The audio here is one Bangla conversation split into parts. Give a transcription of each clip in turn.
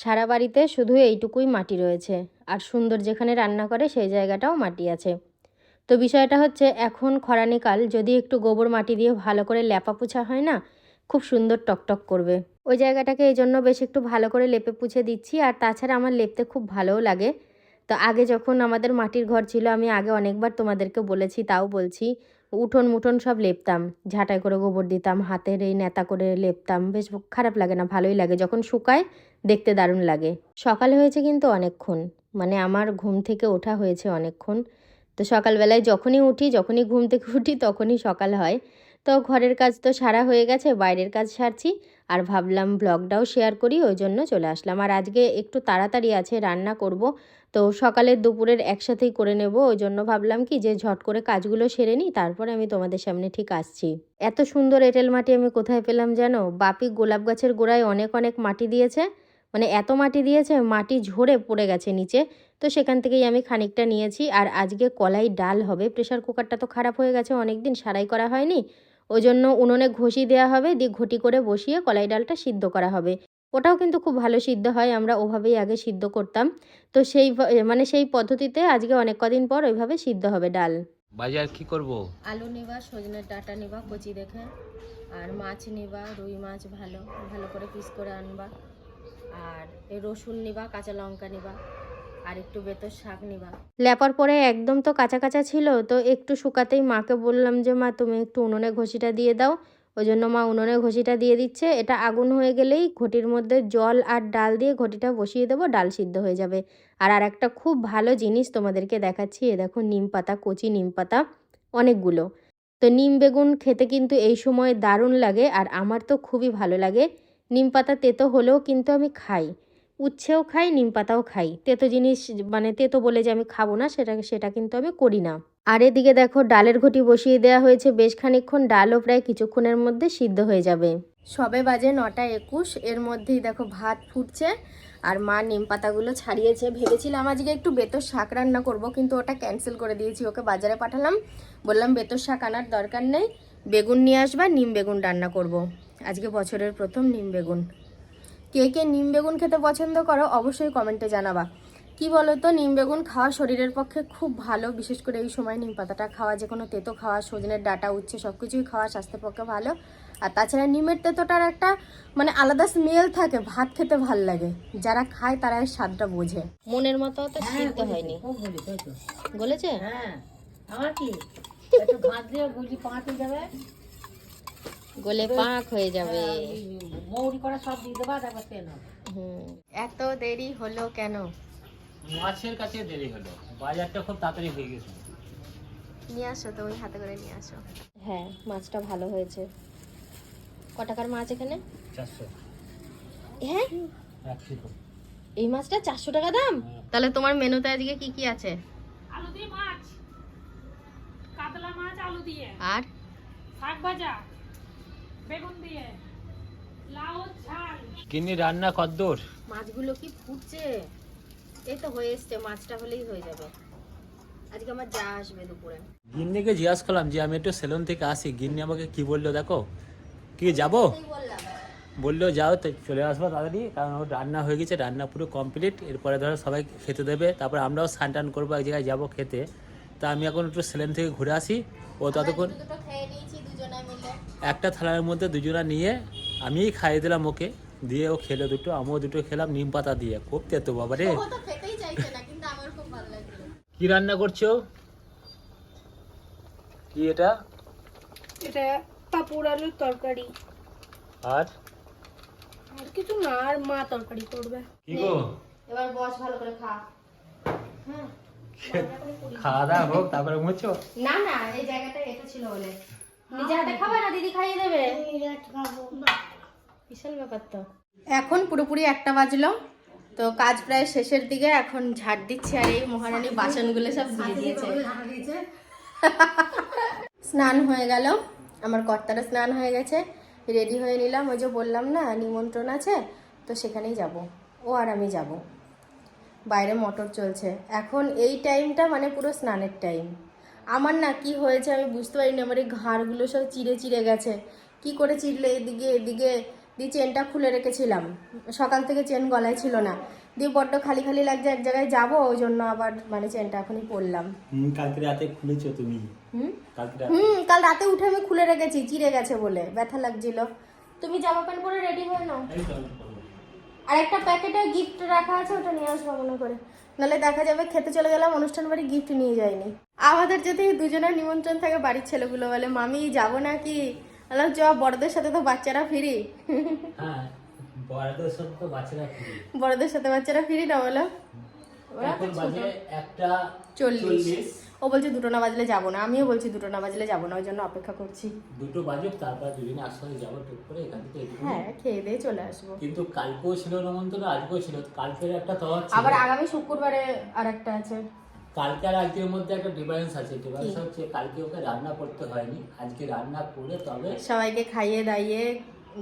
সারা বাড়িতে শুধু এইটুকুই মাটি রয়েছে। আর সুন্দর যেখানে রান্না করে সেই জায়গাটাও মাটি আছে। তো বিষয়টা হচ্ছে, এখন খরানিকাল যদি একটু গোবর মাটি দিয়ে ভালো করে লেপা পোছা হয় না, খুব সুন্দর টকটক করবে। ওই জায়গাটাকে এই জন্য বেশ একটু ভালো করে লেপে পুছে দিচ্ছি, আর তাছাড়া আমার লেপতে খুব ভালোও লাগে। তো আগে যখন আমাদের মাটির ঘর ছিল, আমি আগে অনেকবার তোমাদেরকে বলেছি, তাও বলছি উঠোন মুঠোন সব লেপতাম। ঝাঁটাই করে গোবর দিতাম, হাতের এই নেতা করে লেপতাম। বেশ খারাপ লাগে না, ভালোই লাগে। যখন শুকায়, দেখতে দারুণ লাগে। সকাল হয়েছে কিন্তু অনেকক্ষণ। মানে আমার ঘুম থেকে ওঠা হয়েছে অনেকক্ষণ। তো সকালবেলায় যখনই উঠি, যখনই ঘুম থেকে উঠি, তখনই সকাল হয়। তো ঘরের কাজ তো সারা হয়ে গেছে, বাইরের কাজ সারছি। আর ভাবলাম ব্লগটাও শেয়ার করি, ওই জন্য চলে আসলাম। আর আজকে একটু তাড়াতাড়ি আছে, রান্না করব। তো সকালের দুপুরের একসাথেই করে নেব, ওই জন্য ভাবলাম কি যে ঝট করে কাজগুলো সেরে নিই, তারপরে আমি তোমাদের সামনে ঠিক আসছি। এত সুন্দর এঁটেল মাটি আমি কোথায় পেলাম জানো? বাপি গোলাপ গাছের গোড়ায় অনেক অনেক মাটি দিয়েছে। মানে এত মাটি দিয়েছে, মাটি ঝরে পড়ে গেছে নিচে। তো সেখান থেকেই আমি খানিকটা নিয়েছি। আর আজকে কলাই ডাল হবে প্রেশার কুকারটা তো খারাপ হয়ে গেছে অনেক দিন সারাই করা হয়নি। ওই জন্য উনুনে ঘষি দেওয়া হবে দিয়ে ঘটি করে বসিয়ে কলাই ডালটা সিদ্ধ করা হবে। ওটাও কিন্তু খুব ভালো সিদ্ধ হয় আমরা ওভাবেই আগে সিদ্ধ করতাম। তো সেই মানে সেই পদ্ধতিতে আজকে অনেক কদিন পর ওইভাবে সিদ্ধ হবে ডাল। বাজার কি করব? আলু নিবা সজনের ডাটা নিবা কচি দেখে। আর মাছ নিবা রুই মাছ ভালো ভালো করে পিস করে আনবা। আর এই রসুন নিবা কাঁচা লঙ্কা নিবা। আর একটু বেতর শাক নিবা। লেপার পরে একদম তো কাঁচা কাঁচা ছিল, তো একটু শুকাতেই মাকে বললাম যে, মা, তুমি একটু উনুনে ঘষিটা দিয়ে দাও। ওই জন্য মা উনুনে ঘষিটা দিয়ে দিচ্ছে। এটা আগুন হয়ে গেলেই ঘটির মধ্যে জল আর ডাল দিয়ে ঘটিটা বসিয়ে দেবো, ডাল সিদ্ধ হয়ে যাবে। আর আর একটা খুব ভালো জিনিস তোমাদেরকে দেখাচ্ছি, এ দেখো নিম পাতা, কচি নিম পাতা, অনেকগুলো। তো নিম বেগুন খেতে কিন্তু এই সময় দারুণ লাগে, আর আমার তো খুবই ভালো লাগে। নিম পাতা তেতো হলেও কিন্তু আমি খাই। উচ্ছেও খাই, নিম পাতাও খাই। তেতো জিনিস মানে তেতো বলে যে আমি খাব না, সেটা সেটা কিন্তু আমি করি না। আর এদিকে দেখো, ডালের ঘটি বসিয়ে দেওয়া হয়েছে বেশ খানিকক্ষণ, ডালও প্রায় কিছুক্ষণের মধ্যে সিদ্ধ হয়ে যাবে। সবে বাজে নটা একুশ, এর মধ্যেই দেখো ভাত ফুটছে, আর মা নিম পাতাগুলো ছাড়িয়েছে। ভেবেছিলাম আজকে একটু বেতর শাক রান্না করব, কিন্তু ওটা ক্যান্সেল করে দিয়েছি, ওকে বাজারে পাঠালাম। বললাম বেতর শাক আনার দরকার নেই, বেগুন নিয়ে আসবা, নিম বেগুন রান্না করব। আজকে বছরের প্রথম নিম বেগুন। কে কে নিম বেগুন খেতে পছন্দ করো অবশ্যই কমেন্টে জানাবা। কি বলো তো নিম বেগুন খাওয়া শরীরের পক্ষে খুব ভালো বিশেষ করে এই সময় নিম পাতাটা খাওয়া যে কোনো তেতো খাওয়া সজনের ডাটা উচ্ছে সব কিছুই খাওয়া স্বাস্থ্যের পক্ষে ভালো। আর তাছাড়া নিমের তেতোটার একটা মানে আলাদা স্মেল থাকে ভাত খেতে ভালো লাগে। যারা খায় তারা এর স্বাদটা বোঝে। মনের মতো তো সিদ্ধ হয়নি। বলেছে হ্যাঁ আমার কি? একটু ভাত দিয়ে গুলি পাঁচে যাবে? গলে পাক হয়ে যাবে। মৌরি করা সব দিয়ে দেবা তারপর তেল হবে এত দেরি হলো কেন? মাছের কাছে দেরি হলো। বাজারটা খুব তাড়াতাড়ি হয়ে গেছে। নিয়ে আসো তো ওই হাতে করে নিয়ে আসো। হ্যাঁ মাছটা ভালো হয়েছে। ক টাকার মাছ এখানে? চারশো। হ্যাঁ? এই মাছটা চারশো টাকা দাম? তাহলে তোমার মেনুতে আজকে কি কি আছে? আলু দিয়ে মাছ। কাতলা মাছ আলু দিয়ে। আর? শাক ভাজা। বেগুন দিয়ে। কিনি রান্না কদ্দূর? মাছগুলো কি ফুটছে? এই তো হয়ে এসছে মাছটা হলেই হয়ে যাবে। আজকে আমার যা আসবে দুপুরে। গিন্নিকে জিজ্ঞাসা করলাম যে আমি একটু সেলুন থেকে আসি। গিন্নি আমাকে কি বলল দেখো? কি যাব? বলল যাও তো চলে আসব তাড়াতাড়ি কারণ ওর রান্না হয়ে গেছে রান্না পুরো কমপ্লিট এরপরে ধরো সবাই খেতে দেবে তারপর আমরাও স্নান টান করব এক জায়গায় যাব খেতে। তা আমি এখন একটু সেলুন থেকে ঘুরে আসি। ও ততক্ষণ দুটো খেয়ে নিয়েছি দুজনে মিলে। একটা থালার মধ্যে দুজনা নিয়ে আমিই খাইয়ে দিলাম ওকে দিয়ে ও খেলো দুটো আমিও দুটো খেলাম নিম পাতা দিয়ে। খুব তেতো বাবা রে। কি রান্না করছ? কি এটা? এটা পাপুর আলুর তরকারি। আর? আর কিছু না আর মা তরকারি করবে। কি গো? এবার বস ভালো করে খা। হ্যাঁ খাওয়া দাওয়া হোক তারপরে মুছো না না এই জায়গাটা এটা ছিল বলে। নিজে হাতে খাবে না? দিদি খাইয়ে দেবে? বিশাল ব্যাপার তো। এখন পুরোপুরি একটা বাজলো। তো কাজ প্রায় শেষের দিকে এখন ঝাড় দিচ্ছে আর এই মহারানী বাসনগুলো সব ধুয়ে দিয়েছে। স্নান হয়ে গেল। আমার কর্তারও স্নান হয়ে গেছে। রেডি হয়ে নিলাম। ওই যে বললাম না নিমন্ত্রণ আছে তো সেখানেই যাব। ও আর আমি যাব। বাইরে মোটর চলছে। এখন এই টাইমটা মানে পুরো স্নানের টাইম আমার না কি হয়েছে আমি বুঝতে পারিনি আমার এই ঘাড়গুলো সব চিড়ে চিড়ে গেছে। কি করে চিড়লে এদিকে এদিকে? দিয়ে চেনটা খুলে রেখেছিলাম। সকাল থেকে চেন গলায় ছিল না। দিয়ে বড্ড খালি খালি লাগছে এক জায়গায় যাব ওই জন্য আবার মানে চেনটা এখনই পরলাম হুম, কালকে রাতে খুলেছো তুমি। হুম? কালকে রাতে? হুম কাল রাতে উঠে আমি খুলে রেখেছি চিড়ে গেছে বলে ব্যথা লাগছিল। তুমি জামা প্যান্ট পরে রেডি হয়ে নাও। আর একটা প্যাকেটে গিফট রাখা আছে ওটা নিয়ে আসব মনে করে। নাহলে দেখা যাবে খেতে চলে গেলাম অনুষ্ঠান বাড়ি গিফট নিয়ে যায়নি। আমাদের যদি দুজনের নিমন্ত্রণ থাকে বাড়ির ছেলেগুলো বলে মামি যাব নাকি? বললাম চ বড়দের সাথে তো বাচ্চারা ফিরি। হ্যাঁ বড়দের সাথে তো বাচ্চারা ফিরে। বড়দের সাথে বাচ্চারা ফিরি না বলো? একটা চল্লিশ। ও বলছে দুটো না বাজলে যাব না আমিও বলছি দুটো না বাজলে যাব না ওই জন্য অপেক্ষা করছি। দুটো বাজুক তারপর দুদিন একসঙ্গে যাব টুক করে এখান থেকে হ্যাঁ খেয়ে দিয়ে চলে আসব। কিন্তু কালকেও ছিল নেমন্তন্ন আজকেও ছিল কালকের একটা তো আবার আগামী শুক্রবারে আর একটা আছে। কালকে আর আজকের মধ্যে একটা ডিফারেন্স আছে ডিফারেন্স হচ্ছে কালকে ওকে রান্না করতে হয়নি আজকে রান্না করে তবে সবাইকে খাইয়ে দাইয়ে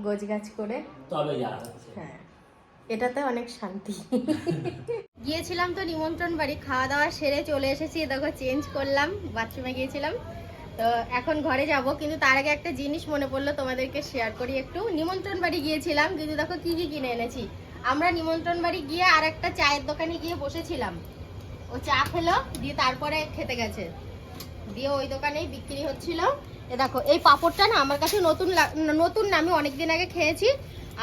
গোছ গাছ করে তবে যাওয়া হচ্ছে। হ্যাঁ এটাতে অনেক শান্তি। গিয়েছিলাম তো নিমন্ত্রণ বাড়ি, খাওয়া দাওয়া সেরে চলে এসেছি দেখো চেঞ্জ করলাম বাথরুমে গিয়েছিলাম। তো এখন ঘরে যাব, কিন্তু তার আগে একটা জিনিস মনে পড়ল, তোমাদেরকে শেয়ার করি একটু। নিমন্ত্রণ বাড়ি গিয়েছিলাম, কিন্তু দেখো কি কি কিনে এনেছি। আমরা নিমন্ত্রণ বাড়ি গিয়ে আর একটা চায়ের দোকানে গিয়ে বসেছিলাম। ও চা খেলো, দিয়ে তারপরে খেতে গেছে। দিয়ে ওই দোকানেই বিক্রি হচ্ছিল। এ দেখো, এই পাঁপড়টা না আমার কাছে নতুন নতুন না, আমি অনেকদিন আগে খেয়েছি।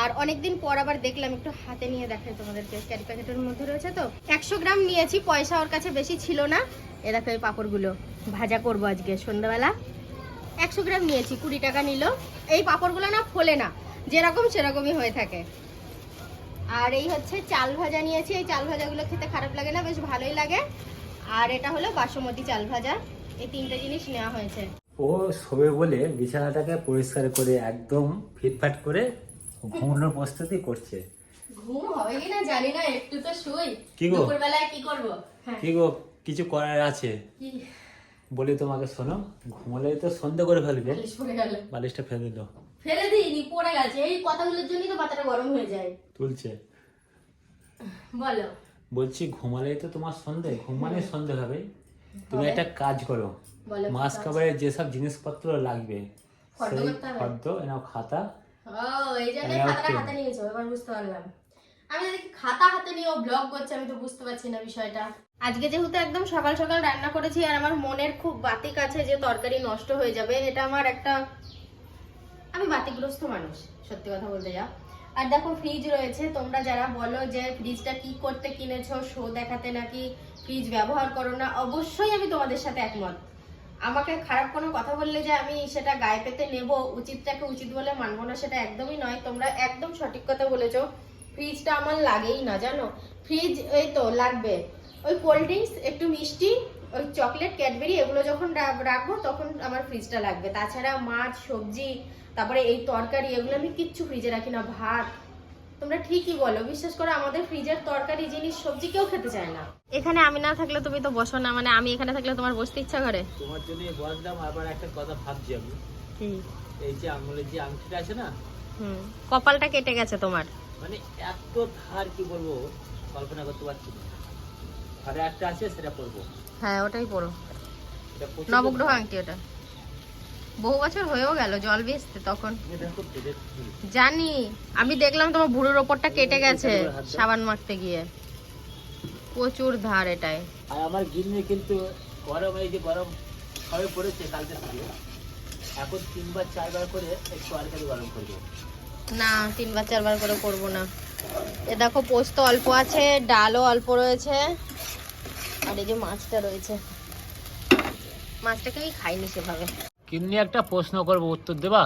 আর অনেকদিন পর আবার দেখলাম, একটু হাতে নিয়ে দেখাই তোমাদেরকে ক্যারি প্যাকেটের মধ্যে রয়েছে তো। একশো গ্রাম নিয়েছি, পয়সা ওর কাছে বেশি ছিল না। এ দেখো এই পাঁপড়গুলো, ভাজা করব আজকে সন্ধ্যাবেলা। একশো গ্রাম নিয়েছি, কুড়ি টাকা নিল। এই পাঁপড়গুলো না ফোলে না, যেরকম সেরকমই হয়ে থাকে। আর এই হচ্ছে চাল ভাজা নিয়েছি, এই চাল ভাজাগুলো খেতে খারাপ লাগে না, বেশ ভালোই লাগে। আর এটা হলো বাসমতি চাল ভাজা, এই তিনটে জিনিস নেওয়া হয়েছে। ও শোবে বলে বিছানাটাকে পরিষ্কার করে একদম ফিটফাট করে ঘুমানোর প্রস্তুতি করছে। ঘুম হবে কিনা জানি না একটু তো শুই। কি গো? দুপুরবেলায় কি করব? হ্যাঁ। কি গো কিছু করার আছে? বলি তোমাকে শোনো ঘুমালে তো সন্ধে করে ফেলবে। বালিশটা ফেলে দিল। ফেলে দিইনি পড়ে গেছে। এই কথাগুলোর জন্যই তো মাথাটা গরম হয়ে যায়। তুলছে। বলো। বলছি ঘুমালে তো তোমার সন্ধে। ঘুমালে সন্ধে হবে। তুমি একটা কাজ করো। বলো কি মাস কাজ? যেসব জিনিসপত্র লাগবে সেই ফর্দ এনাও খাতা আমি খাতা হাতে নিয়ে ব্লগ করছে আমি তো বুঝতে পারছি না বিষয়টা। আজকে যেহেতু একদম সকাল সকাল রান্না করেছি আর আমার মনের খুব বাতিক আছে যে তরকারি নষ্ট হয়ে যাবে এটা আমার একটা আমি বাতিগ্রস্ত মানুষ সত্যি কথা বলতে যা। আর দেখো ফ্রিজ রয়েছে তোমরা যারা বলো যে ফ্রিজটা কি করতে কিনেছো শো দেখাতে নাকি ফ্রিজ ব্যবহার করো না অবশ্যই আমি তোমাদের সাথে একমত। আমাকে খারাপ কোনো কথা বললে যে আমি সেটা গায়ে পেতে নেব, উচিতটাকে উচিত বলে মানবো না, সেটা একদমই নয়। তোমরা একদম সঠিক কথা বলেছ। ফ্রিজটা আমার লাগেই না, জানো? ফ্রিজ, এই তো, লাগবে। ওই কোল্ড ড্রিঙ্কস একটু মিষ্টি, ওই চকলেট ক্যাডবেরি এগুলো যখন রাখব তখন আমার ফ্রিজটা লাগবে। তাছাড়া মাছ, সবজি, তারপরে এই তরকারি, এগুলো আমি কিচ্ছু ফ্রিজে রাখি না, ভাত। তোমরা ঠিকই বলো বিশ্বাস করো আমাদের ফ্রিজের তরকারি জিনিস সবজি কেউ খেতে চায় না। এখানে আমি না থাকলে তুমি তো বসো না মানে আমি এখানে থাকলে তোমার বসতে ইচ্ছা করে? তোমার জন্য বসলাম আবার একটা কথা ভাবছি আমি। কি? এই যে আঙুলের যে আংটিটা আছে না? হুম কপালটা কেটে গেছে তোমার। মানে এত ধার কি বলব? কল্পনা করতে পারছি না। ঘরে একটা আছে সেটা পরবো। হ্যাঁ ওটাই পড়ো এটা নবগ্রহ আংটি ওটা। বহু বছর হয়েও গেল জল ভিজতে তখন। জানি আমি দেখলাম তোমার ভুরুর ওপরটা কেটে গেছে সাবান মাখতে গিয়ে। প্রচুর ধার এটাই। আর আমার গিন্নি কিন্তু গরম এই যে গরম সবে পড়েছে কালকে থেকে এখন তিনবার চারবার করে একটু তরকারি গরম করব। না তিনবার চারবার করে করব না। এ দেখো পোস্ত অল্প আছে ডালও অল্প রয়েছে আর এই যে মাছটা রয়েছে। মাছটাকে আমি খাইনি সেভাবে। গিন্নি একটা প্রশ্ন করব উত্তর দেবা?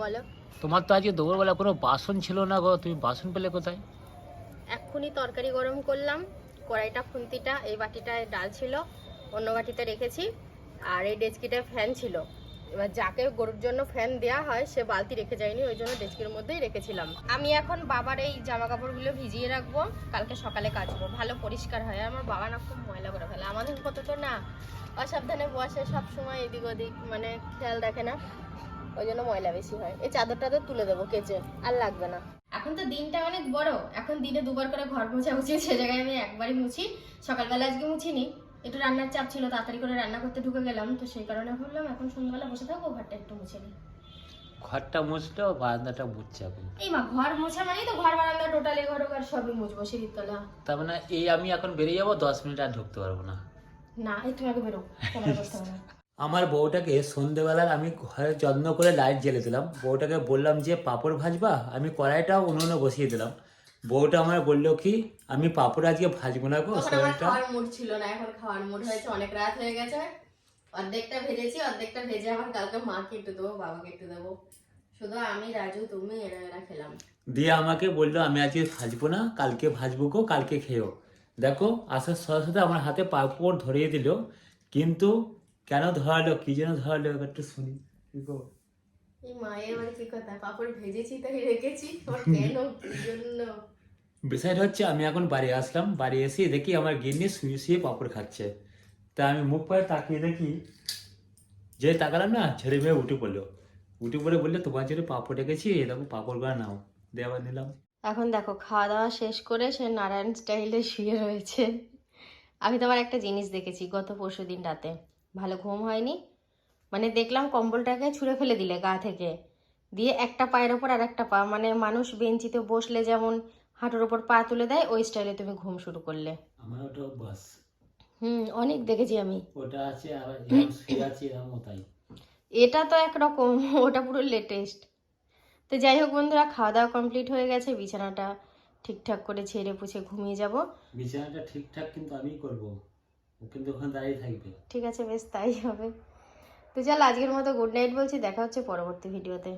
বলো। তোমার তো আজকে দুপুরবেলা কোনো বাসন ছিল না গো তুমি বাসন পেলে কোথায়? এক্ষুনি তরকারি গরম করলাম কড়াইটা খুন্তিটা এই বাটিটায় ডাল ছিল অন্য বাটিতে রেখেছি আর এই ডেচকিটায় ফ্যান ছিল। এবার যাকে গরুর জন্য ফ্যান দেওয়া হয়, সে বালতি রেখে যায়নি, ওই জন্য ডেচকির মধ্যেই রেখেছিলাম। আমি এখন বাবার এই জামা কাপড়গুলো ভিজিয়ে রাখব, কালকে সকালে কাচবো। ভালো পরিষ্কার হয় আমার বাবা না খুব ময়লা করে ফেলে। আমাদের কত তো না, অসাবধানে বসে সব সময় এদিক ওদিক মানে খেয়াল রাখে না, ওই জন্য ময়লা বেশি হয়। এই চাদর টাদর তুলে দেবো, কেচে, আর লাগবে না। এখন তো দিনটা অনেক বড়, এখন দিনে দুবার করে ঘর মোছা উচিত সে জায়গায় আমি একবারই মুছি, সকালবেলা আজকে মুছিনি। একটু রান্নার চাপ ছিল তাড়াতাড়ি করে রান্না করতে ঢুকে গেলাম তো সেই কারণে ভাবলাম এখন সন্ধ্যাবেলা বসে থাকব ঘরটা একটু মুছে নিই। ঘরটা মুছলো বারান্দাটা মুছছে এখন। এই মা ঘর মোছা মানেই তো ঘর বারান্দা টোটালি ঘর আর সবই মুছবো সিঁড়ির তলা। তার মানে এই আমি এখন বেরিয়ে যাব দশ মিনিট আর ঢুকতে পারব না। না এই তুমি আগে বেরো ক্যামেরা করতে হবে না। আমার বউটাকে সন্ধেবেলার আমি ঘরে যত্ন করে লাইট জ্বেলে দিলাম। বউটাকে বললাম যে পাঁপড় ভাজবা আমি কড়াইটাও উনুনে বসিয়ে দিলাম। বউটা আমার বলল কি আমি পাঁপড় আজকে ভাজবো না গো শরীরটা? খাওয়ার মুড ছিল না এখন খাওয়ার মুড হয়েছে অনেক রাত হয়ে গেছে অর্ধেকটা ভেজেছি অর্ধেকটা ভেজে আমার কালকে মাকে একটু দেবো বাবাকে একটু দেবো। শুধু আমি রাজু তুমি এরা এরা খেলাম। দিয়ে আমাকে বলল আমি আজকে ভাজবো না কালকে ভাজবো গো কালকে খেয়েও। দেখো আসার সাথে সাথে আমার হাতে পাঁপড় ধরিয়ে দিল কিন্তু কেন ধরালো কি যেন ধরালো এবার একটু শুনি। কি এই মায়ের বাড়ি কি কথা? পাপড় ভেজেছি তাই রেখেছি। কেন? কি জন্য? বিষয়টা হচ্ছে আমি এখন বাড়ি আসলাম। বাড়ি এসে দেখি আমার গিন্নি শুয়ে শুয়ে পাঁপড় খাচ্ছে। তা আমি মুখ পরে তাকিয়ে দেখি যে তাকালাম না ছেড়ে মেয়ে উঠে পড়ল। উঠে পড়ে বলল তোমার জন্য পাপড় রেখেছি এরকম পাপড়গুলো নাও। দিয়ে আবার নিলাম। এখন দেখো খাওয়া দাওয়া শেষ করে সে নারায়ণ স্টাইলে শুয়ে রয়েছে। আমি তোমার একটা জিনিস দেখেছি গত পরশু দিন রাতে। ভালো ঘুম হয়নি মানে দেখলাম কম্বলটাকে ছুঁড়ে ফেলে দিলে গা থেকে। দিয়ে একটা পায়ের ওপর আর একটা পা মানে মানুষ বেঞ্চিতে বসলে যেমন হাঁটুর ওপর পা তুলে দেয় ওই স্টাইলে তুমি ঘুম শুরু করলে। আমার ওটা বাস হুম অনেক দেখেছি আমি। ওটা আছে এরকম তাই। এটা তো একরকম ওটা পুরো লেটেস্ট তো যাই হোক বন্ধুরা খাওয়া দাওয়া কমপ্লিট হয়ে গেছে বিছানাটা ঠিকঠাক করে ছেড়ে পুছে ঘুমিয়ে যাব। বিছানাটা ঠিকঠাক কিন্তু আমিই করব। ও কিন্তু ওখানে দাঁড়িয়ে থাকবে। ঠিক আছে বেশ তাই হবে। তো চল আজকের মতো গুড নাইট বলছি দেখা হচ্ছে পরবর্তী ভিডিওতে